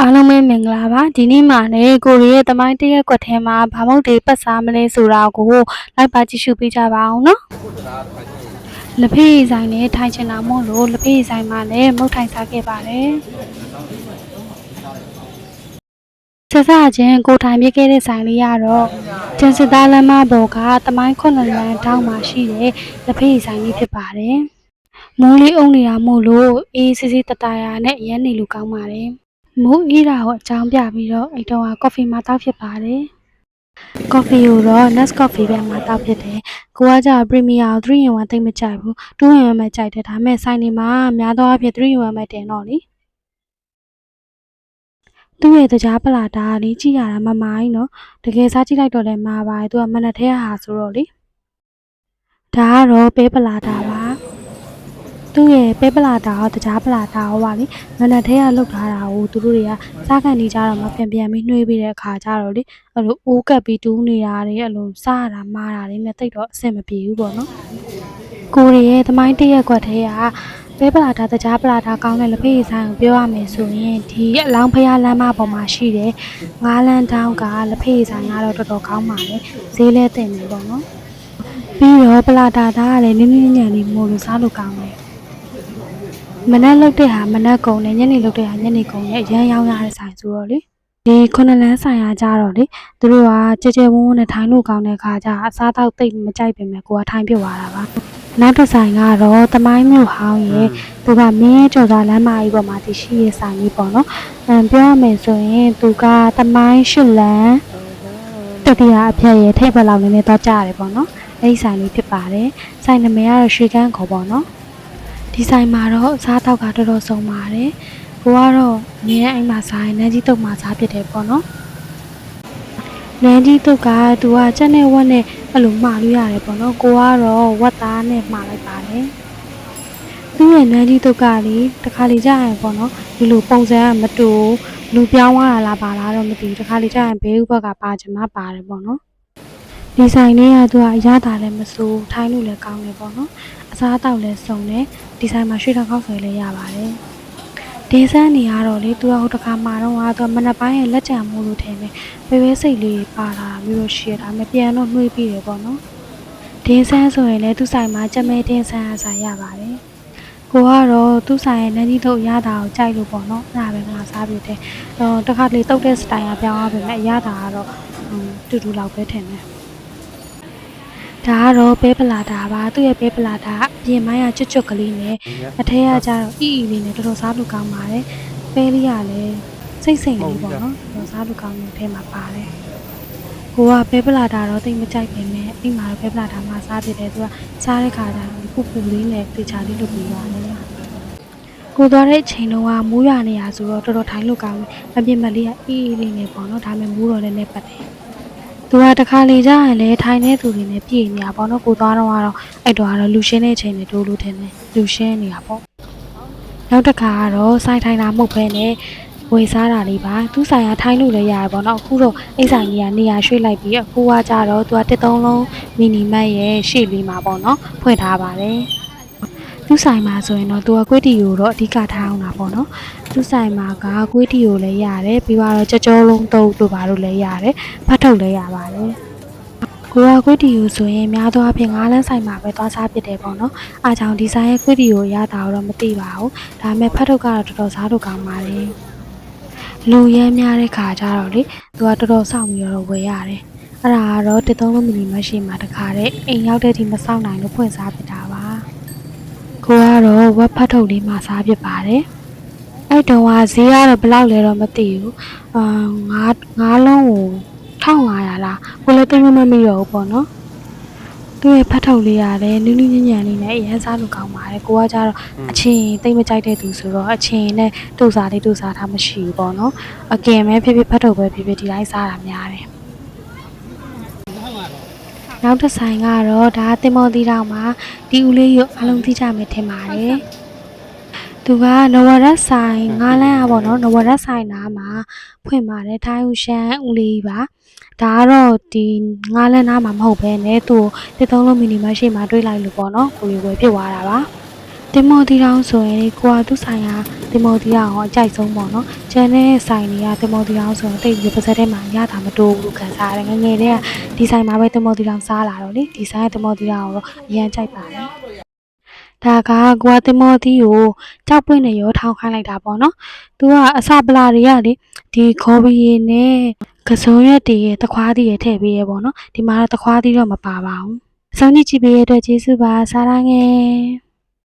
အားလုံးပဲမင်္ဂလာပါဒီနေ့မှလည်းကိုရီးရဲ့တမိုင်းတရက်ကွက်ထဲမှာဘာမုတ်တွေပတ်စားမလဲဆိုတာကိုလိုက်ပါကြည့်ရှုပေးကြပါအောင်နော်လက်ဖေးဆိုင်နဲ့ထိုင်ချင်တာမို့လို့လက်ဖေးဆိုင်မှာလည်းမုတ်ထိုင်စားခဲ့ပါတယ်ဆက်စားခြင်းကိုထိုင်ပြခဲ့တဲ့ဆိုင်လေးကတော့ကျန်စစ်သားလမ်းမပေါ်ကတမိုင်းခွန်လန်တောင်းမှာရှိတဲ့လက်ဖေးဆိုင်လေးဖြစ်ပါတယ်မိုးလေးအုံနေတာမို့လို့အေးစစ်စစ်တတရာနဲ့အရန်နေလို့ကောင်းပါတယ် မိုးအေးတာကိုအကြောင်းပြပြီးတော့အဲ့တော့ကော်ဖီမှာတောက်ဖြစ်ပါတယ်။ကော်ဖီကိုတော့ Nescafe ပဲမှာတောက်ဖြစ်တယ်။ကိုကကြာ Premier 3 in 1တိတ်မကြိုက်ဘူး။2 in 1ပဲကြိုက်တယ်။ဒါပေမဲ့ဆိုင်နေမှာများသောအားဖြင့်3 in 1ပဲတင်တော့လေ။သူ့ရဲ့တကြားပလာတာကလေကြည့်ရတာမမာကြီးနော်။တကယ်စားကြည့်လိုက်တော့လည်းမာပါတယ်။သူကမနက်ထဲဟာဆိုတော့လေ။ဒါကတော့ပဲပလာတာပါ။ သူ့ရဲ့ပဲပလာတာရောတကြားပလာတာရောပါလေ။မနက်ထဲကလုတ်ထားတာကိုသူတို့တွေကစားကန်နေကြတော့မှပြန်ပြန်ပြီးနှွေးပြီးတဲ့အခါကျတော့လေအဲ့လိုအိုးကပ်ပြီးတူးနေတာတွေအဲ့လိုစားရတာမာတာတွေနဲ့တိတ်တော့အဆင်မပြေဘူးပေါ့နော်။ကိုရီရဲ့သမိုင်းတရက်ကွက်ထဲကပဲပလာတာတကြားပလာတာကောင်းတဲ့လက်ဖေးဆိုင်ကိုပြောရမယ်ဆိုရင်ဒီအလောင်းဖျားလမ်းမပေါ်မှာရှိတယ်ငါးလန်းတောင်းကလက်ဖေးဆိုင်ကတော့တော်တော်ကောင်းပါလေဈေးလဲတင်တယ်ပေါ့နော်။ပြီးတော့ပလာတာသားကလည်းနင်းနင်းညံ့လေးမို့လို့စားလို့ကောင်းတယ် မနက်လုတ်တဲ့ဟာမနက်ကုံနဲ့ညနေလုတ်တဲ့ဟာညနေကုံနဲ့အရန်ရောင်းရတဲ့ဆိုင်ဆိုတော့လေဒီခုနှစ်လန်းဆိုင်ရာကြတော့လေသူတို့ကကြဲကြဲဝန်းဝန်းနဲ့ထိုင်းလို့ကောင်းတဲ့ခါကျအစားတောက်သိပ်မကြိုက်ပင်မဲ့ကိုကထိုင်းပြစ်သွားတာပါနောက်တစ်ဆိုင်ကတော့တမိုင်းမြို့ဟောင်းရဲ့သူကမင်းကျော်သားလမ်းမကြီးပေါ်မှာတည်ရှိရဲ့ဆိုင်ကြီးပေါ့နော်အမ်ပြောရမယ်ဆိုရင်သူကတမိုင်းရှစ်လန်းတတိယအဖြတ်ရဲ့ထိပ်ဘက်လောက်နည်းနည်းတော့ကြားရတယ်ပေါ့နော်အဲ့ဒီဆိုင်လေးဖြစ်ပါတယ်ဆိုင်နာမည်ကတော့ရွှေကန်းခေါ်ပေါ့နော် ဒီဆိုင်မှာတော့အစားတောက်ကတော်တော်ဆုံးပါတယ်။ကိုကတော့အမြဲအိမ်မှာစားရင်နန်းကြီးတုပ်မှာစားဖြစ်တယ်ပေါ့နော်။နန်းကြီးတုပ်ကသူကကြက်နဲ့ဝက်နဲ့အဲ့လိုမှာလို့ရတယ်ပေါ့နော်။ကိုကတော့ဝက်သားနဲ့မှာလိုက်ပါတယ်။သူ့ရဲ့နန်းကြီးတုပ်ကလေတခါလေကြာရင်ပေါ့နော်ဒီလိုပုံစံကမတူဘူးလူပြောင်းသွားတာလားပါလားတော့မသိဘူးတခါလေကြာရင်ဘေးဥဘက်ကပါချင်မှပါတယ်ပေါ့နော်။ ဒီဆိုင်လေးကသူကအရသာလည်းမစိုးထိုင်းလို့လည်းကောင်းတယ်ပေါ့နော်။အစားအသောက်လည်းစုံတယ်ဒီဇိုင်းမှာရွှေထောင်ခောက်ဆွဲလေးရပါတယ်။ဒေဆန်းနေရတော့လေသူကဟိုတခါမှာတော့ကသူကမနက်ပိုင်းရဲ့လက်ကြံမို့လို့ထင်တယ်။ပဲပဲစိတ်လေးပါလာတာမျိုးလို့ရှိရတာမပြန်တော့နှွေးပြီးတယ်ပေါ့နော်။ဒေဆန်းဆိုရင်လည်းသူ့ဆိုင်မှာကြက်မဲဒေဆန်းအစားရပါတယ်။ကိုကတော့သူ့ဆိုင်ရဲ့နန်းကြီးထုတ်ရတာကိုကြိုက်လို့ပေါ့နော်။အဲ့ဒါပဲငါစားပြတယ်။တော့တခါလေတုတ်တဲ့စတိုင်ကပြောင်းသွားပြီမဲ့ရတာကတော့ဟွန်းတူတူလောက်ပဲထင်တယ်။ ဒါကတော့ပဲပလာတာပါသူ့ရဲ့ပဲပလာတာအပြင်ပိုင်းကကျွတ်ကျွတ်ကလေးနဲ့အထက်ကကျတော့အီအီလေးနဲ့တော်တော်စားလို့ကောင်းပါတယ်ပဲလေးကလည်းစိတ်စိတ်လေးပေါ့နော်တော်တော်စားလို့ကောင်းတဲ့အထဲမှာပါတယ်ကိုကပဲပလာတာတော့တိတ်မကြိုက်ပြင်နဲ့အိမ်မှာတော့ပဲပလာတာမှစားပြတယ်သူကစားတဲ့ခါကျတော့ပူပူလေးနဲ့တေချာလေးလုပ်ပြီးပါတယ်ကိုသွားတဲ့အချိန်တုန်းကမိုးရွာနေရဆိုတော့တော်တော်ထိုင်လို့ကောင်းတယ်အပြင်မလေးကအီအီလေးနဲ့ပေါ့နော်ဒါပေမဲ့မိုးတော်လည်းနဲ့ပတ်တယ် သူကတခါလေကြာရင်လည်းထိုင်နေသူတွေနဲ့ပြည်နေတာပေါ့နော်ကိုသွားတော့ကတော့အဲ့တော့ကတော့လူရှင်းတဲ့အချိန်နဲ့တို့လို့ထင်တယ်လူရှင်းနေတာပေါ့နောက်တစ်ခါကတော့စိုက်ထိုင်တာမဟုတ်ဘဲနဲ့ဝေစားတာလေးပါသူဆိုင်ကထိုင်းလို့လည်းရတယ်ပေါ့နော်အခုတော့အိမ်ဆိုင်ကြီးကနေရာရွှေ့လိုက်ပြီးအခုကကြတော့သူကတစ်သုံးလုံးမီနီမတ်ရဲ့ရှေ့လေးမှာပေါ့နော်ဖွင့်ထားပါတယ် သူဆိုင်မှာဆိုရင်တော့သူကကွေးတီကိုတော့အဓိကထားအောင်တာပေါ့နော်သူဆိုင်မှာကကွေးတီကိုလည်းရတယ်ပြီးတော့ကြောကြောလုံးတုပ်တို့ဘာလို့လည်းရတယ်ဖတ်ထုတ်လဲရပါတယ်။ကိုကကွေးတီကိုဆိုရင်များသောအားဖြင့်ငါးလန်းဆိုင်မှာပဲသွားစားဖြစ်တယ်ပေါ့နော်။အားကြောင့်ဒီဇိုင်းရဲ့ကွေးတီကိုရတာတော့မသိပါဘူး။ဒါပေမဲ့ဖတ်ထုတ်ကတော့တော်တော်စားလို့ကောင်းပါလေ။လူရဲများတဲ့ခါကျတော့လေသူကတော်တော်စောင့်ပြီးတော့ဝယ်ရတယ်။အဲ့ဒါကတော့တစ်သုံးလုံးမီလီမရှိမှတခါတဲ့အိမ်ရောက်တဲ့ဒီမစောင့်နိုင်လို့ဖွင့်စားဖြစ်တာပါ။ ကိုကတော့ဝက်ဖတ်ထုတ်လေးမှာစားဖြစ်ပါတယ်။အဲ့တုန်းကဈေးကတော့ဘယ်လောက်လဲတော့မသိဘူး။အာငါးငါးလုံးကို1500လားကိုလည်းတိတ်မမမိတော့ဘူးပေါ့နော်သူ့ရဲ့ဖတ်ထုတ်လေးရတယ်နူးနူးညံ့ညံ့လေးနဲ့အရင်စားလို့ကောင်းပါတယ်ကိုကကြတော့အချင်းတိတ်မကြိုက်တဲ့သူဆိုတော့အချင်းနဲ့တူစားလေးတူစားထားမရှိဘူးပေါ့နော်အကင်ပဲဖြစ်ဖြစ်ဖတ်ထုတ်ပဲဖြစ်ဖြစ်ဒီတိုင်းစားတာများတယ် နောက်တစ်ဆိုင်ကတော့ဒါတင်မောသီတောင်မှာဒီဦးလေးကိုအလုံးသိကြမယ်ထင်ပါတယ် သူကနဝရက်ဆိုင်ငါးလန်းอ่ะပေါ့နော်နဝရက်ဆိုင်နားမှာဖွင့်ပါတယ်ထိုင်းဦးရှမ်းဦးလေးပါဒါကတော့ဒီငါးလန်းနားမှာမဟုတ်ဘဲねသူ့တစ်သုံးလုံးမီနီမရှိမှာတွေးလိုက်လို့ပေါ့နော်ကိုရီဝယ်ဖြစ်သွားတာပါ တင်မော်တီတောင်းဆိုရင်ကိုကသူ့ဆိုင်ရာ တင်မော်တီတောင်းအကြိုက်ဆုံးပေါ့နော်ကျန်တဲ့ဆိုင်တွေကတင်မော်တီတောင်းဆိုရင်တိတ်ပြီးပါဇက်ထဲမှာရတာမတိုးဘူးလို့ခံစားရတယ်ငယ်ငယ်တည်းကဒီဆိုင်မှာပဲတင်မော်တီတောင်းစားလာတော့လေဒီဆိုင်ကတင်မော်တီတောင်းကိုအရင်ကြိုက်ပါတယ်ဒါကကိုကတင်မောသီးကိုကြောက်ပွင့်နဲ့ရောထောင်းခိုင်းလိုက်တာပေါ့နော်။ तू ကအစာပလာတွေကလေဒီခေါ်ဘီရီနဲ့ကစုံရက်တည်ရဲ့တခွားတည်ရဲ့ထည့်ပေးရပေါ့နော်။ဒီမှာတော့တခွားတည်တော့မပါပါဘူး။စောင်းကြည့်ကြည့်ပေးရတဲ့အတွက်ကျေးဇူးပါစားရငယ်